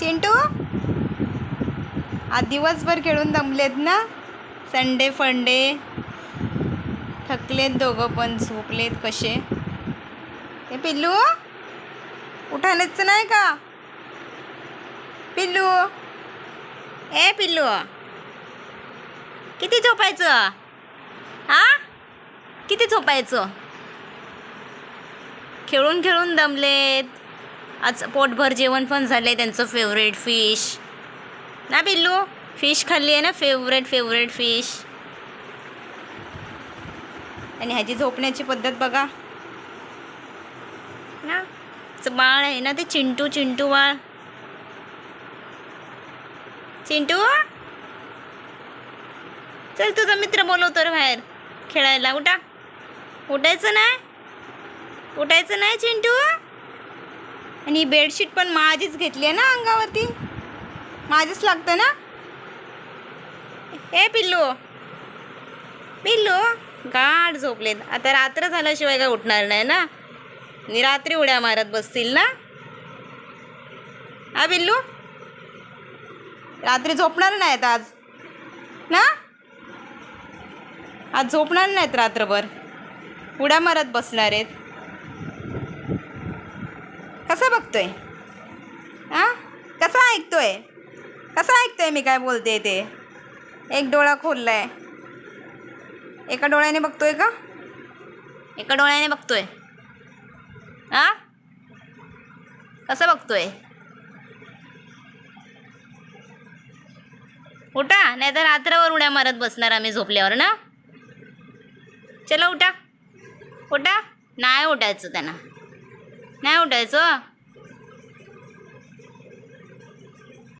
चिंटू? आज दिवसभर खेळून दमलेत ना? संडे फंडे थकलेत दोघं पण झोपलेत कसे? हे पिल्लू? उठायच नाही का? पिल्लू? ए पिल्लू? किती झोपायचं? हा? किती झोपायचं? खेळून खेळून दमलेत. आज पोटभर जेवण पण झाले त्यांचं फेवरेट फिश ना पिल्लू फिश खाल्ली आहे ना? फेवरेट फेवरेट फिश आणि ह्याची झोपण्याची पद्धत बघा. ना? चं बाळ आहे ना ते चिंटू चिंटू बाळ. चिंटू? चल तुझा मित्र बोलवतो रे बाहेर. खेळायला उठा. उठायचं नाही? उठायचं नाही चिंटू? आणि बेडशीट पण माझीच घेतली आहे ना अंगावरती? माझीच लागतं ना? ए पिल्लू. पिल्लू गाढ झोपलेत आता रात्र झाल्याशिवाय काय उठणार नाही ना? आणि रात्री उड्या मारत बसतील ना? हा पिल्लू? रात्री झोपणार नाहीत आज. ना? आज झोपणार नाहीत रात्रभर. उड्या मारत बसणार आहेत. कसं आहे हां? कसा ऐकतोय? कसं ऐकतोय मी काय बोलते ते? एक डोळा खोललाय. एका डोळ्याने बघतोय का? एका डोळ्याने बघतोय. हां? कसं बघतोय? उठा नाही तर रात्रभर उड्या मारत बसणार आम्ही झोपल्यावर ना? चलो उठा. उठा. नाही उठायचं त्यांना. नाही उठायचं?